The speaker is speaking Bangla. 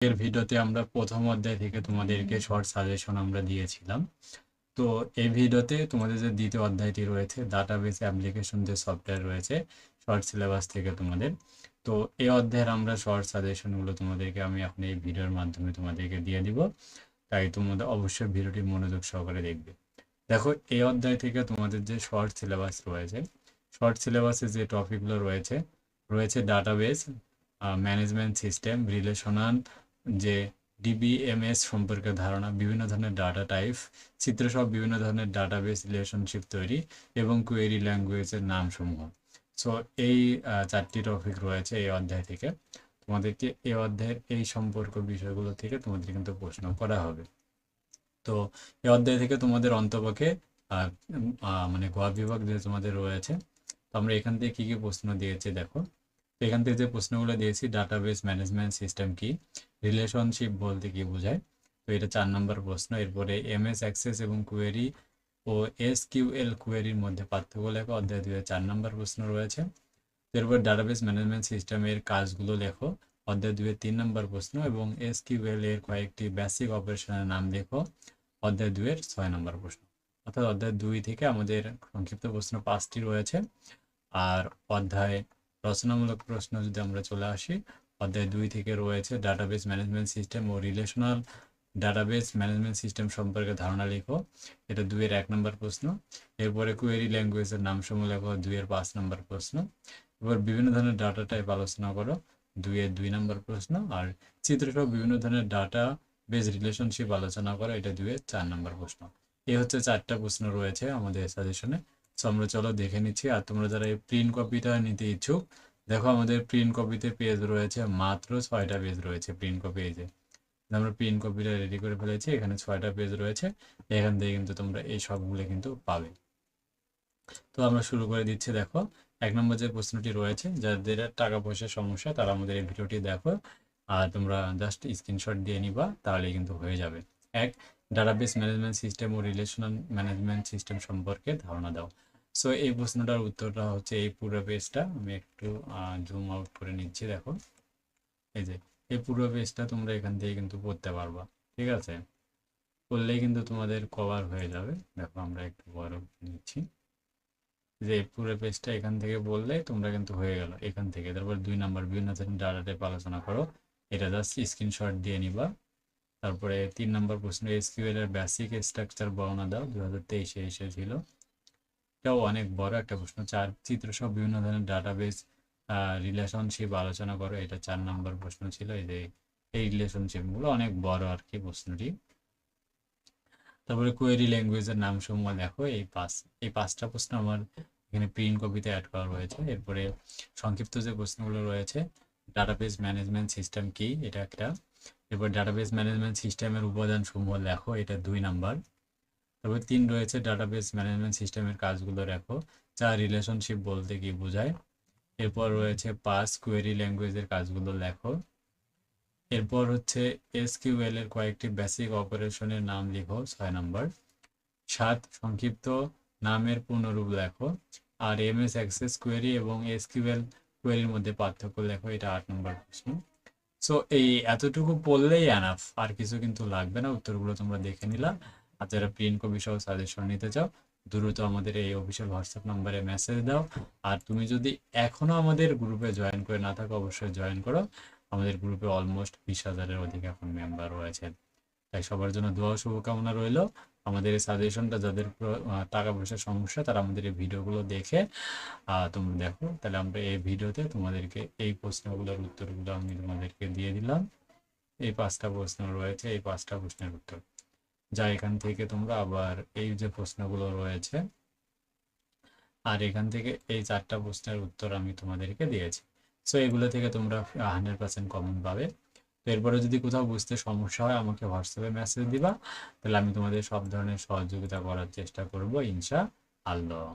এর ভিডিওতে আমরা প্রথম অধ্যায় থেকে তোমাদেরকে শর্ট সাজেশন আমরা দিয়েছিলাম। তো এই ভিডিওতে তোমাদের যে দ্বিতীয় অধ্যায়টি রয়েছে ডাটাবেস অ্যাপ্লিকেশন যে সফটওয়্যার রয়েছে শর্ট সিলেবাস থেকে তোমাদের, তো এই অধ্যায়ের আমরা শর্ট সাজেশনগুলো তোমাদেরকে আমি এখন এই ভিডিওর মাধ্যমে তোমাদেরকে দিয়ে দিব। তাই তোমাদের অবশ্যই ভিডিওটি মনোযোগ সহকারে দেখবে। দেখো, এই অধ্যায় থেকে তোমাদের যে শর্ট সিলেবাস রয়েছে শর্ট সিলেবাসে যে টপিকগুলো রয়েছে রয়েছে ডাটাবেস ম্যানেজমেন্ট সিস্টেম রিলেশনাল যে ডিবিএমএস সম্পর্কে ধারণা, বিভিন্ন ধরনের ডাটা টাইপ চিত্র সব বিভিন্ন ধরনের ডাটাবেস রিলেশনশিপ তৈরি এবং কোয়েরি ল্যাঙ্গুয়েজের নামসমূহ। সো এই চারটি টপিক রয়েছে এই অধ্যায় থেকে। তোমাদেরকে এই অধ্যায়ের এই সম্পর্ক বিষয়গুলো থেকে তোমাদের কিন্তু প্রশ্ন করা হবে। তো, এই অধ্যায় থেকে তোমাদের অন্তপক্ষে মানে গোয়া বিভাগ যে তোমাদের রয়েছে, তো আমরা এখান থেকে কী কী প্রশ্ন দিয়েছি দেখো। এখান থেকে যে প্রশ্নগুলো দিয়েছি ডাটাবেস ম্যানেজমেন্ট সিস্টেম কি? রিলেশনশিপ বলতে কি বোঝায়? তো এটা চার নম্বর প্রশ্ন। এরপরে এমএস অ্যাক্সেস এবং কুয়েরি ও এস কিউএল কুয়েরির মধ্যে পার্থক্য লেখো। অধ্যায় দুয়ে চার নম্বর প্রশ্ন রয়েছে। এরপর ডাটাবেস ম্যানেজমেন্ট সিস্টেমের কাজগুলো লেখো। অধ্যায় দুয়ে তিন নম্বর প্রশ্ন এবং এস কিউএল এর কয়েকটি বেসিক অপারেশনের নাম লেখো। অধ্যায় দুয়ের ছয় নম্বর প্রশ্ন। অর্থাৎ অধ্যায় দুই থেকে আমাদের সংক্ষিপ্ত প্রশ্ন পাঁচটি রয়েছে। আর অধ্যায় রচনামূলক প্রশ্ন যদি আমরা চলে আসি, অধ্যায় দুই থেকে রয়েছে ডাটাবেস ম্যানেজমেন্ট সিস্টেম ও রিলেশনাল ডাটাবেস ম্যানেজমেন্ট সিস্টেম সম্পর্কে ধারণা লেখো। এটা দুইয়ের এক নম্বর প্রশ্ন। এরপরে কুয়েরি ল্যাঙ্গুয়েজের নাম সমূহ লেখো, দুইয়ের পাঁচ নম্বর প্রশ্ন। এবার বিভিন্ন ধরনের ডাটা টাইপ আলোচনা করো, দুইয়ের দুই নম্বর প্রশ্ন। আর চিত্রসহ বিভিন্ন ধরনের ডাটা বেস রিলেশনশিপ আলোচনা করো, এটা দুইয়ের চার নম্বর প্রশ্ন। এই হচ্ছে চারটা প্রশ্ন রয়েছে আমাদের সাজেশনে সো আমরা চলো দেখে নিচ্ছি। আর তোমরা যারা এই প্রিন্ট কপিটা নিতে ইচ্ছুক, দেখো আমাদের প্রিন্ট কপিতে পেজ রয়েছে, মাত্র ছয়টা পেজ রয়েছে প্রিন্ট কপি এই যে। আমরা প্রিন্ট কপিটা রেডি করে ফেলেছি, এখানে ছয়টা পেজ রয়েছে। এখান থেকে কিন্তু তোমরা এই সবগুলো কিন্তু পাবে। তো আমরা শুরু করে দিচ্ছি, দেখো। এক নম্বর যে প্রশ্নটি রয়েছে, যাদের টাকা পয়সার সমস্যা, তারা আমাদের এই ভিডিওটি দেখো। আর তোমরা জাস্ট স্ক্রিনশট দিয়ে নিবা তাহলে কিন্তু হয়ে যাবে। এক ডাটাবেস ম্যানেজমেন্ট সিস্টেম ও রিলেশনাল ম্যানেজমেন্ট সিস্টেম সম্পর্কে ধারণা দাও। সো এই প্রশ্নটার উত্তরটা হচ্ছে এই পুরো পেজটা আমি একটু জুম আউট করে নিচ্ছি, দেখো। এই যে, এই পুরো পেজটা তোমরা এখান থেকে কিন্তু পড়তে পারবা, ঠিক আছে? পড়লেই কিন্তু তোমাদের কভার হয়ে যাবে। দেখো, আমরা একটু বড় নিচ্ছি। যে পুরো পেজটা এখান থেকে বললে তোমরা কিন্তু হয়ে গেল, এখান থেকে। তারপর দুই নাম্বার বিভিন্ন ডাটা টাইপ আলোচনা করো। এটা জাস্ট স্ক্রিনশট দিয়ে নিবা। তারপরে তিন নম্বর প্রশ্ন, এসকিউএল এর বেসিক স্ট্রাকচার বর্ণনা দাও। দু হাজার তেইশে এসেছিল। এটাও অনেক বড় একটা প্রশ্ন। চার চিত্র সব বিভিন্ন ধরনের ডাটাবেস রিলেশনশিপ আলোচনা করো, এটা চার নম্বর প্রশ্ন ছিল। এই যে, এই রিলেশনশিপগুলো অনেক বড় আর কি প্রশ্নটি। তারপরে কোয়েরি ল্যাঙ্গুয়েজের নাম সমূহ দেখো। এই পাঁচ এই পাঁচটা প্রশ্ন আমার এখানে প্রিন্ট কপিতে অ্যাড করা রয়েছে। এরপরে সংক্ষিপ্ত যে প্রশ্নগুলো রয়েছে ডাটাবেস ম্যানেজমেন্ট সিস্টেম কি? এটা একটা। এরপর ডাটাবেস ম্যানেজমেন্ট সিস্টেমের উপাদান সমূহ লেখো এটা দুই নাম্বার। তারপর তিন রয়েছে ডাটাবেস ম্যানেজমেন্ট সিস্টেমের কাজগুলো লেখো যা রিলেশনশিপ বলতে কি বোঝায়। এরপর রয়েছে পাস কোয়েরি ল্যাঙ্গুয়েজের কাজগুলো লেখো এরপর হচ্ছে এসকিউএল এর কয়েকটি বেসিক অপারেশনের নাম লিখো, ছয় নম্বর। সাত, সংক্ষিপ্ত নামের পূর্ণরূপ লেখো। আর এম এস অ্যাক্সেস কোয়েরি এবং এসকিউএল কোয়েরির মধ্যে পার্থক্য লেখো, এটা আট নম্বর প্রশ্ন। সো এই এতটুকু পড়লেই অ্যানাফ আর কিছু কিন্তু লাগবে না, উত্তরগুলো তোমরা দেখে নিলা। আর যারা প্রিন্ট কপি সহ সাজেশন নিতে চাও, দ্রুত আমাদের এই অফিসিয়াল হোয়াটসঅ্যাপ নাম্বারে মেসেজ দাও। আর তুমি যদি এখনও আমাদের গ্রুপে জয়েন করে না থাকো, অবশ্যই জয়েন করো। আমাদের গ্রুপে অলমোস্ট বিশ হাজারের অধিক এখন মেম্বার রয়েছেন তাই সবার জন্য দোয়া শুভকামনা রইল। আমাদের এই সাজেশনটা যাদের টাকা পয়সার সমস্যা, তারা আমাদের এই ভিডিওগুলো দেখে তোমরা দেখো। তাহলে আমরা এই ভিডিওতে তোমাদেরকে এই প্রশ্নগুলোর উত্তরগুলো আমি তোমাদেরকে দিয়ে দিলাম। এই পাঁচটা প্রশ্ন রয়েছে, এই পাঁচটা প্রশ্নের উত্তর। যা এখান থেকে তোমরা আবার এই যে প্রশ্নগুলো রয়েছে, আর এখান থেকে এই চারটা প্রশ্নের উত্তর আমি তোমাদেরকে দিয়েছি। সো এগুলো থেকে তোমরা হান্ড্রেড পার্সেন্ট কমন পাবে। তো এরপরে যদি কোথাও বুঝতে সমস্যা হয়, আমাকে হোয়াটসঅ্যাপে মেসেজ দিবা। তাহলে আমি তোমাদের সব ধরনের সহযোগিতা করার চেষ্টা করব ইনশা আল্লাহ